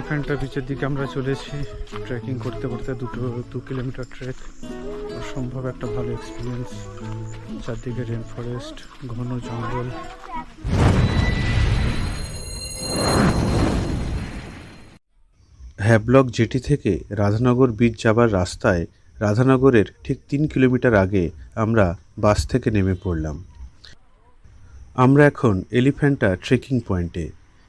এলিফ্যান্টা বিচের দিকে আমরা চলেছি ট্রেকিং করতে করতে দুটো, দু কিলোমিটার ট্রেক অসম্ভব একটা ভালো এক্সপিরিয়েন্স চারদিকে রেন ফরেস্ট ঘন জঙ্গল। হ্যাবলক জেটি থেকে রাধানগর বিচ যাবার রাস্তায় রাধানগরের ঠিক তিন কিলোমিটার আগে আমরা বাস থেকে নেমে পড়লাম। আমরা এখন এলিফ্যান্টা ট্রেকিং পয়েন্টে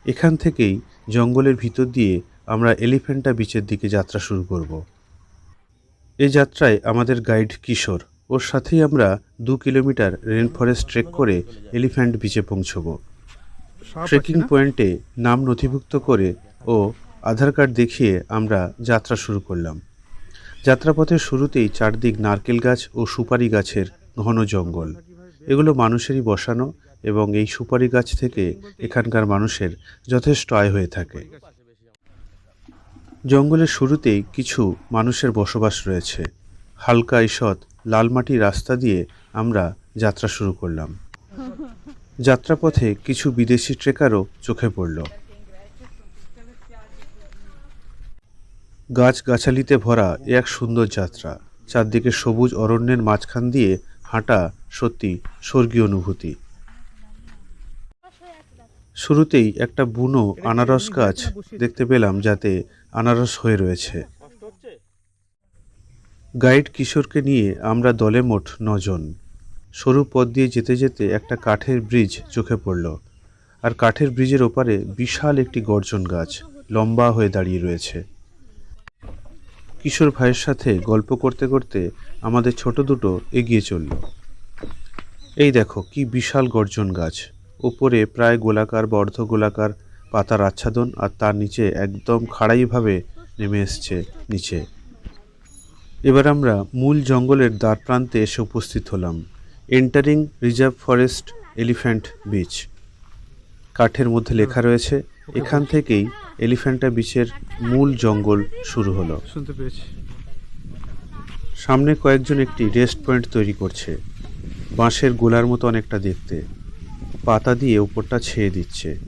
এখান থেকেই জঙ্গলের ভিতর দিয়ে আমরা এলিফ্যান্টা বিচের দিকে যাত্রা শুরু করব। এই যাত্রায় আমাদের গাইড কিশোর। ওর সাথেই আমরা দু কিলোমিটার রেন ফরেস্ট ট্রেক করে এলিফ্যান্ট বিচে পৌঁছবো। ট্রেকিং পয়েন্টে নাম নথিভুক্ত করে ও আধার কার্ড দেখিয়ে আমরা যাত্রা শুরু করলাম। যাত্রাপথের শুরুতেই চারদিক নারকেল গাছ ও সুপারি গাছের ঘন জঙ্গল। এগুলো মানুষেরই বসানো এবং এই সুপারি গাছ থেকে এখানকার মানুষের যথেষ্ট আয় হয়ে থাকে। জঙ্গলের শুরুতেই কিছু মানুষের বসবাস রয়েছে। হালকা ঈষৎ লাল মাটির রাস্তা দিয়ে আমরা যাত্রা শুরু করলাম। যাত্রাপথে কিছু বিদেশি ট্রেকারও চোখে পড়ল। গাছ গাছালিতে ভরা এক সুন্দর যাত্রা, চারদিকে সবুজ অরণ্যের মাঝখান দিয়ে হাঁটা সত্যি স্বর্গীয় অনুভূতি। শুরুতেই একটা বুনো আনারস গাছ দেখতে পেলাম যাতে আনারস হয়ে রয়েছে। গাইড কিশোরকে নিয়ে আমরা দলে মোট নজন। সরু পথ দিয়ে যেতে যেতে একটা কাঠের ব্রিজ চোখে পড়ল। আর কাঠের ব্রিজের ওপারে বিশাল একটি গর্জন গাছ লম্বা হয়ে দাঁড়িয়ে রয়েছে। কিশোর ভাইয়ের সাথে গল্প করতে করতে আমাদের ছোট দুটো এগিয়ে চলল। এই দেখো কি বিশাল গর্জন গাছ। ওপরে প্রায় গোলাকার বা অর্ধ গোলাকার পাতার আচ্ছাদন আর তার নিচে একদম খাড়াইভাবে নেমে এসছে নিচে। এবার আমরা মূল জঙ্গলের দ্বার প্রান্তে এসে উপস্থিত হলাম। Entering reserve forest elephant beach কাঠের মধ্যে লেখা রয়েছে এখান থেকেই এলিফ্যান্টা বিচের মূল জঙ্গল শুরু হলো। শুনতে পেয়েছি। সামনে কয়েকজন একটি রেস্ট পয়েন্ট তৈরি করছে। বাঁশের গোলার মতো অনেকটা দেখতে। পাতা দিয়ে উপরটা ছেয়ে দিচ্ছে।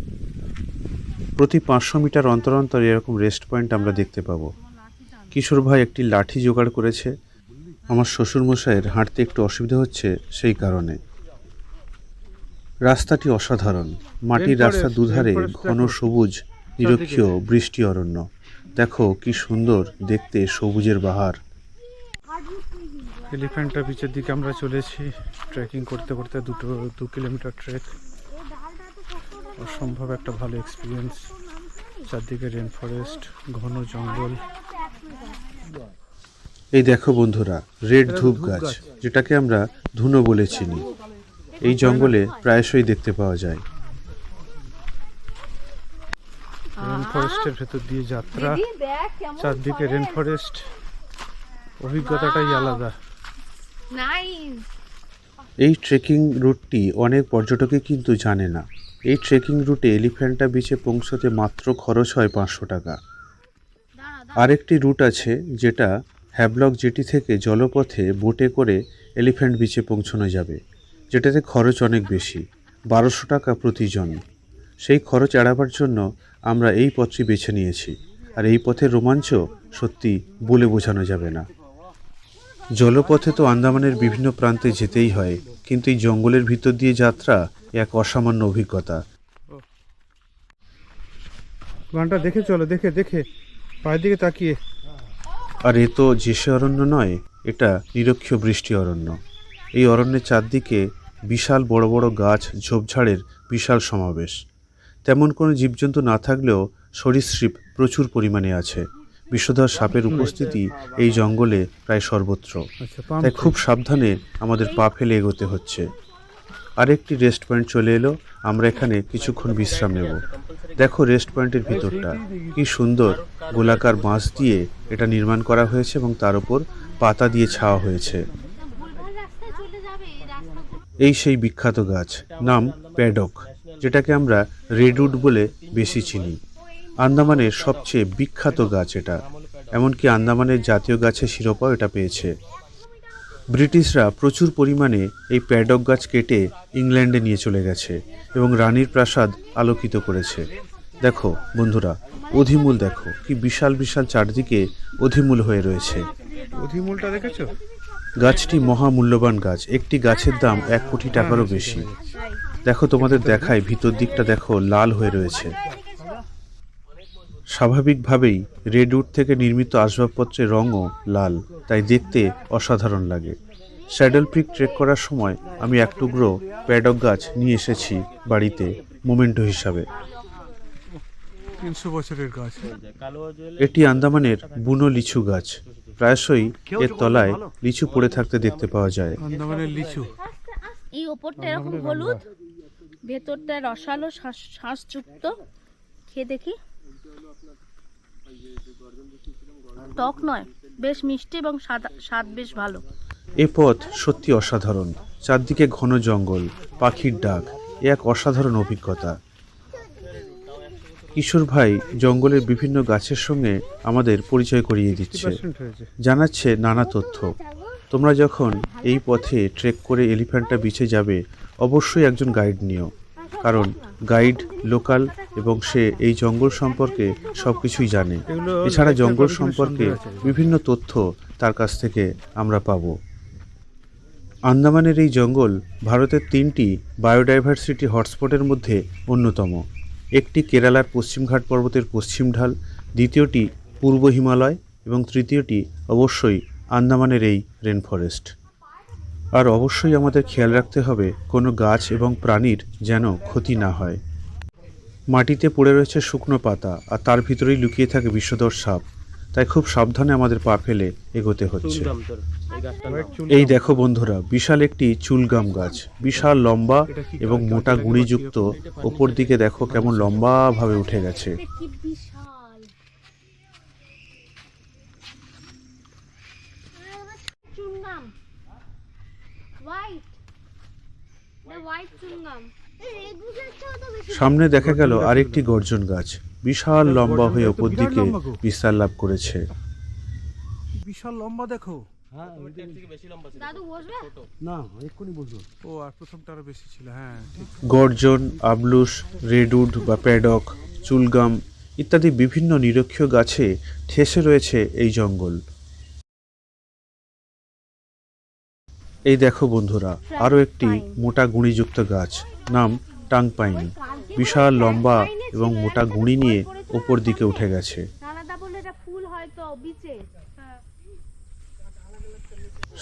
প্রতি পাঁচশো মিটার অন্তর অন্তর এরকম রেস্ট পয়েন্ট আমরা দেখতে পাবো। কিশোর ভাই একটি লাঠি জোগাড় করেছে। আমার শ্বশুরমশাইয়ের হাঁটতে একটু অসুবিধা হচ্ছে সেই কারণে। রাস্তাটি অসাধারণ। মাটির রাস্তার দুধারে ঘন সবুজ নিরক্ষীয় বৃষ্টি অরণ্য। দেখো কি সুন্দর দেখতে সবুজের বাহার। এলিফ্যান্টা বিচের দিকে আমরা চলেছি। ট্রেকিং করতে করতে দুটো দু কিলোমিটার ট্রেক। অসম্ভব একটা ভালো এক্সপিরিয়েন্স চারদিকে রেন ফরেস্ট ঘন জঙ্গল। এই দেখো বন্ধুরা রেড ধূপ গাছ। যেটাকে আমরা ধুনো বলে চিনি। এই জঙ্গলে প্রায়শই দেখতে পাওয়া যায়। রেন ফরেস্টের ভেতর দিয়ে যাত্রা চারদিকে রেন ফরেস্ট অভিজ্ঞতাটাই আলাদা। এই ট্রেকিং রুটটি অনেক পর্যটকই কিন্তু জানে না। এই ট্রেকিং রুটে এলিফ্যান্টা বিচে পৌঁছতে মাত্র খরচ হয় পাঁচশো টাকা। আরেকটি রুট আছে যেটা হ্যাবলক জেটি থেকে জলপথে বোটে করে এলিফ্যান্ট বিচে পৌঁছানো যাবে যেটাতে খরচ অনেক বেশি বারোশো টাকা প্রতিজন সেই খরচ এড়াবার জন্য আমরা এই পথটি বেছে নিয়েছি। আর এই পথের রোমাঞ্চ সত্যি বলে বোঝানো যাবে না। জলপথে তো আন্দামানের বিভিন্ন প্রান্তে যেতেই হয় কিন্তু এই জঙ্গলের ভিতর দিয়ে যাত্রা এক অসামান্য অভিজ্ঞতা। গানটা দেখে চলো দেখে দেখে পায়ের দিকে তাকিয়ে। আর এ তো যেসে অরণ্য নয় এটা নিরক্ষীয় বৃষ্টি অরণ্য। এই অরণ্যের চারদিকে বিশাল বড় বড় গাছ ঝোপঝাড়ের বিশাল সমাবেশ। তেমন কোনো জীবজন্তু না থাকলেও সরীসৃপ প্রচুর পরিমাণে আছে। বিষধর সাপের উপস্থিতি এই জঙ্গলে প্রায় সর্বত্র। আচ্ছা তাই খুব সাবধানে আমাদের পা ফেলে এগোতে হচ্ছে। আরেকটি রেস্ট পয়েন্ট চলে এলো আমরা এখানে কিছুক্ষণ বিশ্রাম নেব। দেখো রেস্ট পয়েন্টের ভিতরটা কি সুন্দর গোলাকার বাঁশ দিয়ে এটা নির্মাণ করা হয়েছে এবং তার উপর পাতা দিয়ে ছাওয়া হয়েছে। এই সেই বিখ্যাত গাছ নাম প্যাডক যেটাকে আমরা রেডউড বলে বেশি চিনি। আন্দামানের সবচেয়ে বিখ্যাত গাছ এটা। এমনকি আন্দামানের জাতীয় গাছের শিরোপাও এটা পেয়েছে। ব্রিটিশরা প্রচুর পরিমাণে এই প্যাডক গাছ কেটে ইংল্যান্ডে নিয়ে চলে গেছে এবং রানীর প্রাসাদ আলোকিত করেছে। দেখো বন্ধুরা অধিমূল দেখো কি বিশাল বিশাল চারদিকে অধিমূল হয়ে রয়েছে। অধিমূলটা দেখেছ? গাছটি মহামূল্যবান গাছ একটি গাছের দাম এক কোটি টাকারও বেশি। দেখো তোমাদের দেখায় ভিতর দিকটা দেখো লাল হয়ে রয়েছে। স্বাভাবিকভাবেই রেডউড থেকে নির্মিত আসবাবপত্রের রঙও লাল তাই দেখতে অসাধারণ লাগে। স্যাডেল পিক ট্রেক করার সময় আমি এক টুকরো প্যাডক গাছ নিয়ে এসেছি বাড়িতে মোমেন্টো হিসাবে। তিনশো বছরের গাছ। এটি আন্দামানের বুনো লিচু গাছ। প্রায়শই এর তলায় লিচু পড়ে থাকতে দেখতে পাওয়া যায়। আন্দামানের লিচু। এই ওপরটা এরকম হলুদ ভেতরটা রসালো শ্বাসযুক্ত। খেয়ে দেখি। টক নয়, বেশ মিষ্টি এবং স্বাদ বেশ ভালো। এ পথ সত্যি অসাধারণ। চারদিকে ঘন জঙ্গল, পাখির ডাক, এ এক অসাধারণ অভিজ্ঞতা। কিশোর ভাই জঙ্গলের বিভিন্ন গাছের সঙ্গে আমাদের পরিচয় করিয়ে দিচ্ছে। জানাচ্ছে নানা তথ্য। তোমরা যখন এই পথে ট্রেক করে এলিফ্যান্টটা বিছে যাবে, অবশ্যই একজন গাইড নিও। কারণ গাইড লোকাল এবং সে এই জঙ্গল সম্পর্কে সব কিছুই জানে এছাড়া জঙ্গল সম্পর্কে বিভিন্ন তথ্য তার কাছ থেকে আমরা পাব। আন্দামানের এই জঙ্গল ভারতের তিনটি বায়োডাইভার্সিটি হটস্পটের মধ্যে অন্যতম। একটি কেরালার পশ্চিমঘাট পর্বতের পশ্চিম ঢাল দ্বিতীয়টি পূর্ব হিমালয় এবং তৃতীয়টি অবশ্যই আন্দামানের এই রেন ফরেস্ট আর অবশ্যই আমাদের খেয়াল রাখতে হবে কোনো গাছ এবং প্রাণীর যেন ক্ষতি না হয়। মাটিতে পড়ে রয়েছে শুকনো পাতা আর তার ভিতরেই লুকিয়ে থাকে বিষধর সাপ। তাই খুব সাবধানে আমাদের পা ফেলে এগোতে হচ্ছে। এই দেখো বন্ধুরা বিশাল একটি চুলগাম গাছ। বিশাল লম্বা এবং মোটা গুঁড়িযুক্ত। ওপর দিকে দেখো কেমন লম্বাভাবে উঠে গেছে। সামনে দেখা গেল আরেকটি গর্জন গাছ। বিশাল লম্বা হয়ে ওপর দিকে বিস্তার লাভ করেছে। বিশাল লম্বা দেখো। দাদু বসবে? ও আর প্রথমটা আরও বেশি ছিল হ্যাঁ গর্জন আবলুস রেডউড বা প্যাডক চুলগাম ইত্যাদি বিভিন্ন নিরক্ষীয় গাছে ঠেসে রয়েছে এই জঙ্গল। এই দেখো বন্ধুরা আরও একটি মোটা গুঁড়িযুক্ত গাছ নাম টাং টাংপাইন বিশাল লম্বা এবং মোটা গুঁড়ি নিয়ে ওপর দিকে উঠে গেছে।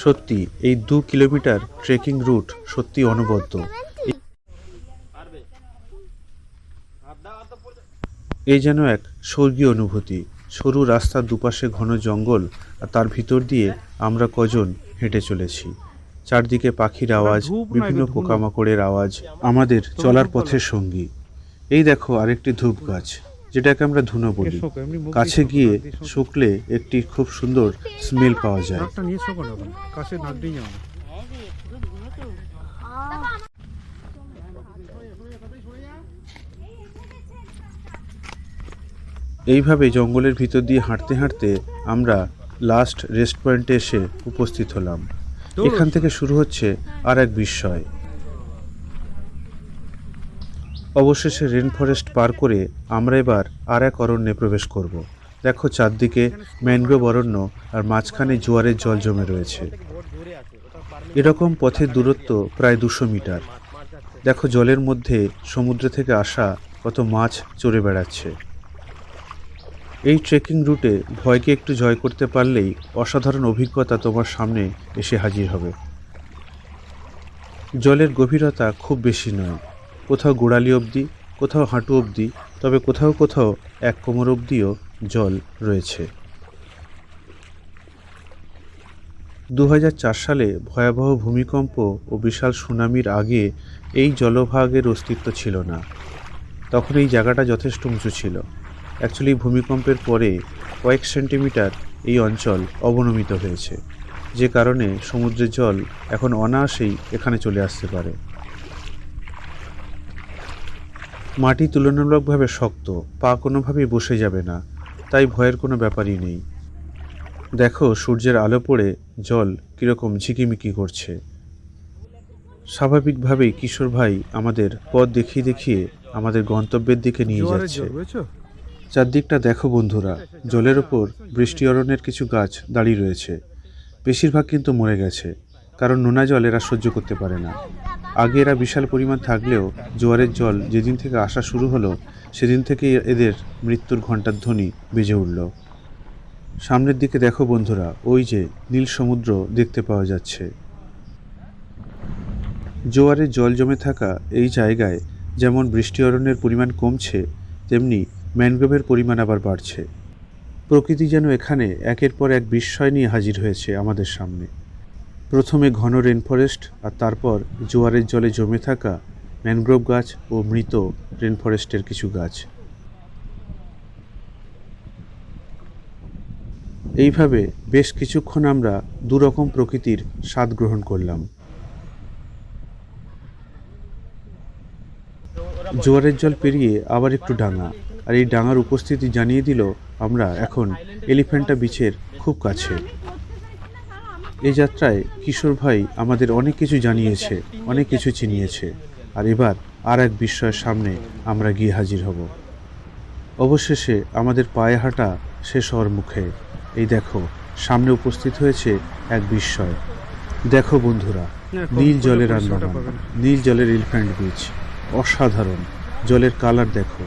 সত্যি এই দু কিলোমিটার ট্রেকিং রুট সত্যি অনবদ্য। এই যেন এক স্বর্গীয় অনুভূতি। সরু রাস্তার দুপাশে ঘন জঙ্গল আর তার ভিতর দিয়ে আমরা কজন হেঁটে চলেছি। চারদিকে পাখির আওয়াজ বিভিন্ন পোকামাকড়ের আওয়াজ আমাদের চলার পথের সঙ্গী। এই দেখো আরেকটি ধূপ গাছ যেটাকে আমরা ধুনো বলি। কাছে গিয়ে। শুকলে একটি খুব সুন্দর স্মেল পাওয়া যায়। এইভাবে জঙ্গলের ভিতর দিয়ে হাঁটতে হাঁটতে আমরা লাস্ট রেস্ট পয়েন্টে এসে উপস্থিত হলাম। এখান থেকে শুরু হচ্ছে আর এক বিস্ময়। অবশেষে রেন ফরেস্ট পার করে আমরা এবার আর এক অরণ্যে প্রবেশ করব। দেখো চারদিকে ম্যানগ্রোভ অরণ্য আর মাঝখানে জোয়ারের জল জমে রয়েছে। এরকম পথের দূরত্ব প্রায় দুশো মিটার। দেখো জলের মধ্যে সমুদ্র থেকে আসা কত মাছ চড়ে বেড়াচ্ছে। এই ট্রেকিং রুটে ভয়কে একটু জয় করতে পারলেই অসাধারণ অভিজ্ঞতা তোমার সামনে এসে হাজির হবে। জলের গভীরতা খুব বেশি নয়। কোথাও গোড়ালি অবধি, কোথাও হাঁটু অবধি, তবে কোথাও কোথাও এক কোমর অবধিও জল রয়েছে। দু হাজার চার সালে ভয়াবহ ভূমিকম্প ও বিশাল সুনামির আগে এই জলভাগের অস্তিত্ব ছিল না। তখন এই জায়গাটা যথেষ্ট উঁচু ছিল। অ্যাকচুয়ালি ভূমিকম্পের পরে কয়েক সেন্টিমিটার এই অঞ্চল অবনমিত হয়েছে যে কারণে সমুদ্রের জল এখন অনায়াসেই এখানে চলে আসতে পারে। মাটি তুলনামূলকভাবে শক্ত পা কোনোভাবেই বসে যাবে না তাই ভয়ের কোনো ব্যাপারই নেই। দেখো সূর্যের আলো পড়ে জল কীরকম ঝিকিমিকি করছে। স্বাভাবিকভাবেই কিশোর ভাই আমাদের পথ দেখিয়ে দেখিয়ে আমাদের গন্তব্যের দিকে নিয়ে যাচ্ছে। চারদিকটা দেখো বন্ধুরা, জলের ওপর বৃষ্টি অরণ্যের কিছু গাছ দাঁড়িয়ে রয়েছে। বেশিরভাগ কিন্তু মরে গেছে, কারণ নোনা জল এরা সহ্য করতে পারে না। আগে এরা বিশাল পরিমাণ থাকলেও জোয়ারের জল যেদিন থেকে আসা শুরু হলো, সেদিন থেকে এদের মৃত্যুর ঘণ্টার ধ্বনি বেজে উঠল। সামনের দিকে দেখো বন্ধুরা, ওই যে নীল সমুদ্র দেখতে পাওয়া যাচ্ছে। জোয়ারের জল জমে থাকা এই জায়গায় যেমন বৃষ্টি অরণ্যের পরিমাণ কমছে, তেমনি ম্যানগ্রোভের পরিমাণ আবার বাড়ছে। প্রকৃতি যেন এখানে একের পর এক বিস্ময় নিয়ে হাজির হয়েছে আমাদের সামনে। প্রথমে ঘন রেনফরেস্ট আর তারপর জোয়ারের জলে জমে থাকা ম্যানগ্রোভ গাছ ও মৃত রেনফরেস্টের কিছু গাছ। এইভাবে বেশ কিছুক্ষণ আমরা দুরকম প্রকৃতির স্বাদ গ্রহণ করলাম। জোয়ারের জল পেরিয়ে আবার একটু ডাঙা। আর এই ডাঙার উপস্থিতি জানিয়ে দিল, আমরা এখন এলিফ্যান্টা বিচের খুব কাছে। এই যাত্রায় কিশোর ভাই আমাদের অনেক কিছু জানিয়েছে, অনেক কিছু চিনিয়েছে। আর এবার আর এক বিস্ময়ের সামনে আমরা গিয়ে হাজির হব। অবশেষে আমাদের পায়ে হাঁটা শেষ হওয়ার মুখে। এই দেখো, সামনে উপস্থিত হয়েছে এক বিস্ময়। দেখো বন্ধুরা, নীল জলের আন্দামান নীল জলের এলিফ্যান্ট বিচ। অসাধারণ, জলের কালার দেখো।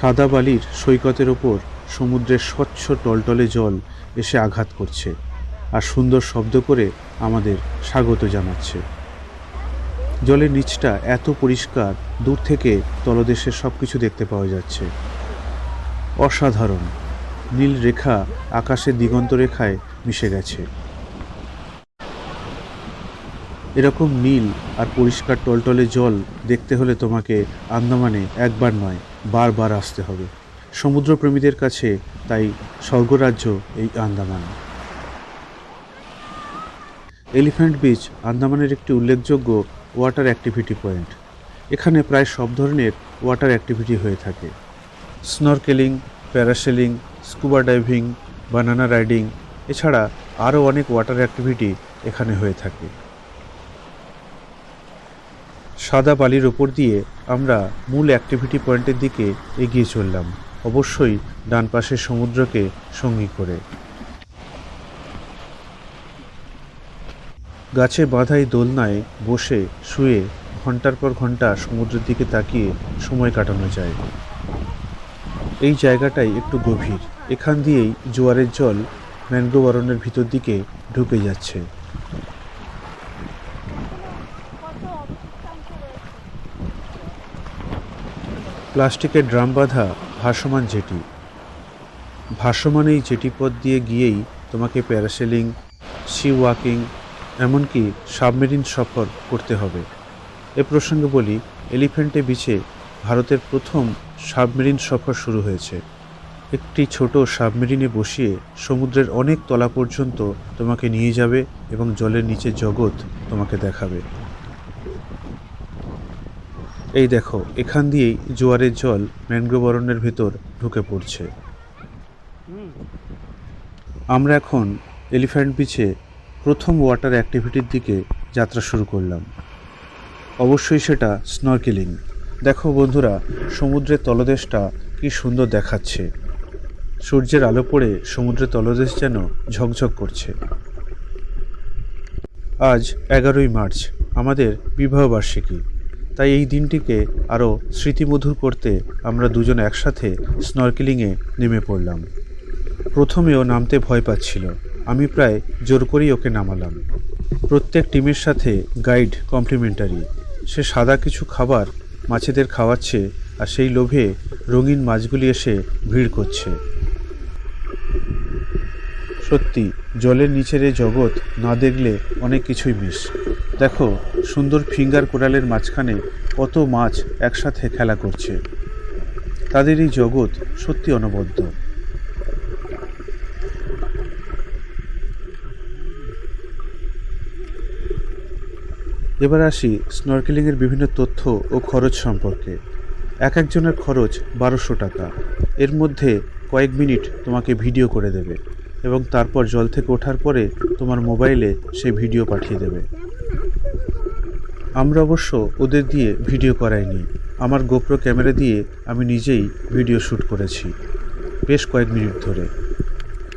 সাদা বালির সৈকতের ওপর সমুদ্রের স্বচ্ছ টলটলে জল এসে আঘাত করছে আর সুন্দর শব্দ করে আমাদের স্বাগত জানাচ্ছে। জলের নিচটা এত পরিষ্কার, দূর থেকে তলদেশের সব কিছু দেখতে পাওয়া যাচ্ছে। অসাধারণ। নীল রেখা আকাশের দিগন্ত রেখায় মিশে গেছে। এরকম নীল আর পরিষ্কার টলটলে জল দেখতে হলে তোমাকে আন্দামানে একবার নয় বারবার আসতে হবে। সমুদ্রপ্রেমীদের কাছে তাই স্বর্গরাজ্য এই আন্দামান। এলিফ্যান্ট বিচ আন্দামানের একটি উল্লেখযোগ্য ওয়াটার অ্যাক্টিভিটি পয়েন্ট। এখানে প্রায় সব ধরনের ওয়াটার অ্যাক্টিভিটি হয়ে থাকে। Snorkelling parasailing scuba diving, banana riding, এছাড়া আরও অনেক ওয়াটার অ্যাক্টিভিটি এখানে হয়ে থাকে। সাদা বালির ওপর দিয়ে আমরা মূল অ্যাক্টিভিটি পয়েন্টের দিকে এগিয়ে চললাম। অবশ্যই ডান পাশের সমুদ্রকে সঙ্গী করে। গাছে বাঁধাই দোলনায় বসে শুয়ে ঘণ্টার পর ঘণ্টা সমুদ্রের দিকে তাকিয়ে সময় কাটানো যায়। এই জায়গাটাই একটু গভীর। এখান দিয়েই জোয়ারের জল ম্যানগ্রোভ অরণ্যের ভিতর দিকে ঢুকে যাচ্ছে। প্লাস্টিকের ড্রাম বাঁধা ভাসমান জেটি। ভাসমান এই জেটি পথ দিয়ে গিয়েই তোমাকে প্যারাসেলিং, সি ওয়াকিং, এমনকি সাবমেরিন সফর করতে হবে। এ প্রসঙ্গে বলি, এলিফ্যান্টে বিচে ভারতের প্রথম সাবমেরিন সফর শুরু হয়েছে। একটি ছোট সাবমেরিনে বসিয়ে সমুদ্রের অনেক তলা পর্যন্ত তোমাকে নিয়ে যাবে এবং জলের নিচে জগৎ তোমাকে দেখাবে। এই দেখো, এখান দিয়েই জোয়ারের জল ম্যানগ্রোভ অরণ্যের ভেতর ঢুকে পড়ছে। আমরা এখন এলিফ্যান্ট বিচে প্রথম ওয়াটার অ্যাক্টিভিটির দিকে যাত্রা শুরু করলাম। অবশ্যই সেটা স্নরকেলিং। দেখো বন্ধুরা, সমুদ্রের তলদেশটা কি সুন্দর দেখাচ্ছে। সূর্যের আলো পড়ে সমুদ্রের তলদেশ যেন ঝকঝক করছে। আজ এগারোই মার্চ, আমাদের বিবাহবার্ষিকী। তাই এই দিনটিকে আরও স্মৃতিমধুর করতে আমরা দুজন একসাথে স্নরকেলিংয়ে নেমে পড়লাম। প্রথমেও নামতে ভয় পাচ্ছিল। আমি প্রায় জোর করেই ওকে নামালাম। প্রত্যেক টিমের সাথে গাইড কমপ্লিমেন্টারি। সে সাদা কিছু খাবার মাছেদের খাওয়াচ্ছে আর সেই লোভে রঙিন মাছগুলি এসে ভিড় করছে। সত্যি, জলের নিচের জগৎ না দেখলে অনেক কিছুই মিস দেখো, সুন্দর ফিঙ্গার কোরালের মাঝখানে কত মাছ একসাথে খেলা করছে। তাদের এই জগৎ সত্যি অনবদ্য। এবার আসি স্নরকেলিংয়ের বিভিন্ন তথ্য ও খরচ সম্পর্কে। এক একজনের খরচ বারোশো টাকা। এর মধ্যে কয়েক মিনিট তোমাকে ভিডিও করে দেবে এবং তারপর জল থেকে ওঠার পরে তোমার মোবাইলে সেই ভিডিও পাঠিয়ে দেবে। আমরা অবশ্য ওদের দিয়ে ভিডিও করাইনি। আমার গোপ্রো ক্যামেরা দিয়ে আমি নিজেই ভিডিও শ্যুট করেছি, বেশ কয়েক মিনিট ধরে।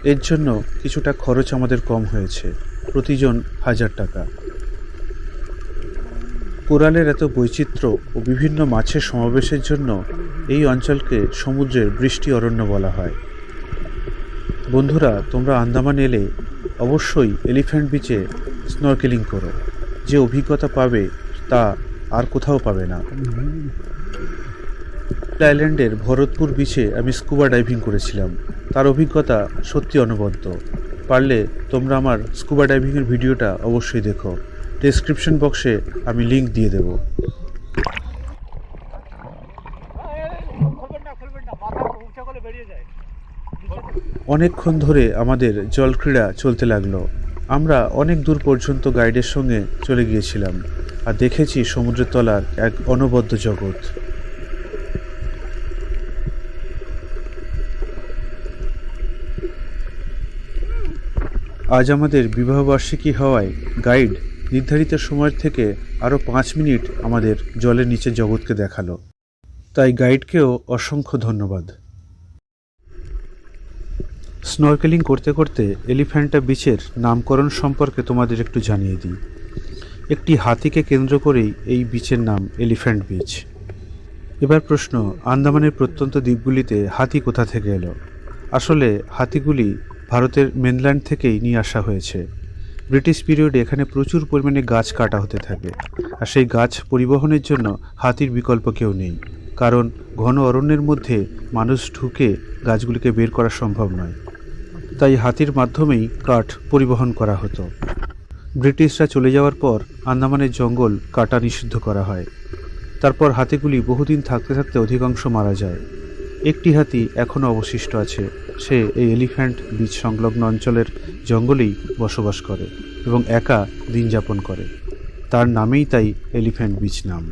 এর জন্য কিছুটা খরচ আমাদের কম হয়েছে, প্রতিজন হাজার টাকা। কোরালের এত বৈচিত্র্য ও বিভিন্ন মাছের সমাবেশের জন্য এই অঞ্চলকে সমুদ্রের বৃষ্টি অরণ্য বলা হয়। বন্ধুরা, তোমরা আন্দামান এলে অবশ্যই এলিফ্যান্ট বিচে স্নরকেলিং করো। যে অভিজ্ঞতা পাবে তা আর কোথাও পাবে না। আইল্যান্ডের ভরতপুর বিচে আমি স্কুবা ডাইভিং করেছিলাম। তার অভিজ্ঞতা সত্যি অনবদ্য পারলে তোমরা আমার স্কুবা ডাইভিংয়ের ভিডিওটা অবশ্যই দেখো। ডেসক্রিপশন বক্সে আমি লিংক দিয়ে দেব। অনেকক্ষণ ধরে আমাদের জলক্রীড়া চলতে লাগল। আমরা অনেক দূর পর্যন্ত গাইডের সঙ্গে চলে গিয়েছিলাম। আর দেখেছি সমুদ্রের তলার এক অনবদ্য জগৎ। আজ আমাদের বিবাহবার্ষিকী হওয়ায় গাইড নির্ধারিত সময়ের থেকে আরও পাঁচ মিনিট আমাদের জলের নিচে জগৎকে দেখাল। তাই গাইডকেও অসংখ্য ধন্যবাদ। স্নরকেলিং করতে করতে এলিফ্যান্টা বিচের নামকরণ সম্পর্কে তোমাদের একটু জানিয়ে দিই। একটি হাতিকে কেন্দ্র করেই এই বিচের নাম এলিফ্যান্ট বিচ। এবার প্রশ্ন, আন্দামানের প্রত্যন্ত দ্বীপগুলিতে হাতি কোথা থেকে এলো? আসলে, হাতিগুলি ভারতের মেনল্যান্ড থেকেই নিয়ে আসা হয়েছে। ব্রিটিশ পিরিয়ডে এখানে প্রচুর পরিমাণে গাছ কাটা হতে থাকে, আর সেই গাছ পরিবহনের জন্য হাতির বিকল্প কেউ নেই। কারণ, ঘন অরণ্যের মধ্যে মানুষ ঢুকে গাছগুলিকে বের করা সম্ভব নয়। তাই হাতির মাধ্যমেই কাঠ পরিবহন করা হতো। ব্রিটিশরা চলে যাওয়ার পর আন্দামানের জঙ্গল কাটা নিষিদ্ধ করা হয়। তারপর হাতিগুলি বহুদিন থাকতে থাকতে অধিকাংশ মারা যায়। একটি হাতি এখনও অবশিষ্ট আছে। সে এই এলিফ্যান্ট বীচ সংলগ্ন অঞ্চলের জঙ্গলেই বসবাস করে এবং একা দিন যাপন করে। তার নামেই তাই এলিফ্যান্ট বীজ নাম।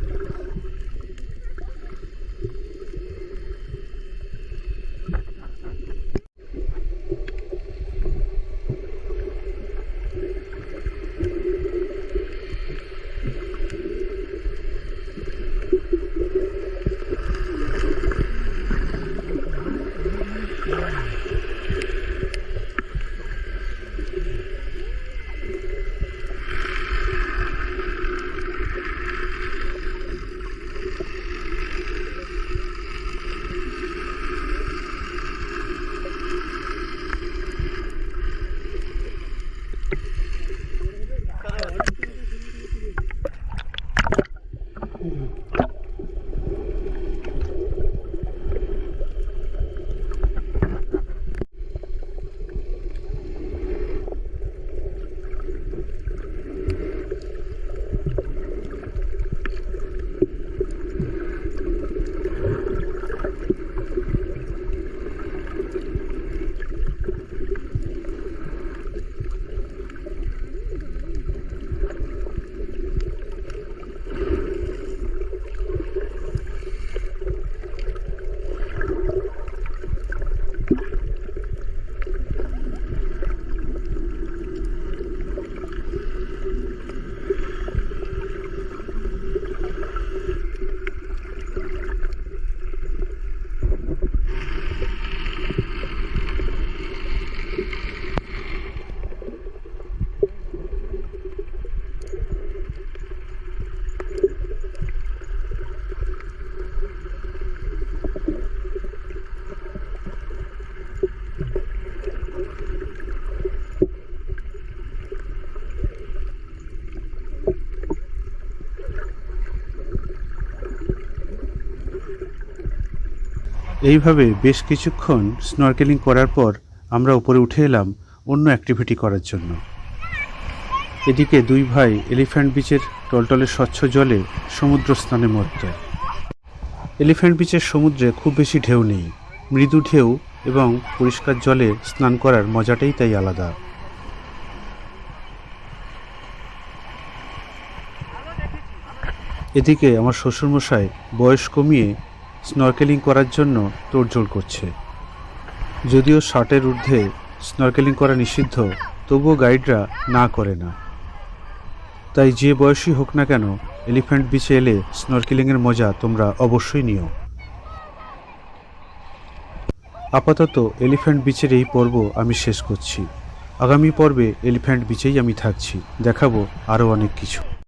এইভাবে বেশ কিছুক্ষণ স্নরকেলিং করার পর আমরা উপরে উঠে এলাম অন্য অ্যাক্টিভিটি করার জন্য। এদিকে দুই ভাই এলিফ্যান্ট বিচের টলটলে স্বচ্ছ জলে সমুদ্র স্নানে মত্ত। এলিফ্যান্ট বিচের সমুদ্রে খুব বেশি ঢেউ নেই, মৃদু ঢেউ এবং পরিষ্কার জলে স্নান করার মজাটাই তাই আলাদা। এদিকে আমার শ্বশুরমশাই বয়স কমিয়ে স্নরকেলিং করার জন্য তোড়জোড় করছে। যদিও ষাটের ঊর্ধ্বে স্নরকেলিং করা নিষিদ্ধ, তবুও গাইডরা না করে না। তাই যে বয়সই হোক না কেন, এলিফ্যান্ট বিচে এলে স্নরকেলিংয়ের মজা তোমরা অবশ্যই নিও। আপাতত এলিফ্যান্ট বিচের এই পর্ব আমি শেষ করছি। আগামী পর্বে এলিফ্যান্ট বিচেই আমি থাকছি। দেখাবো আরও অনেক কিছু।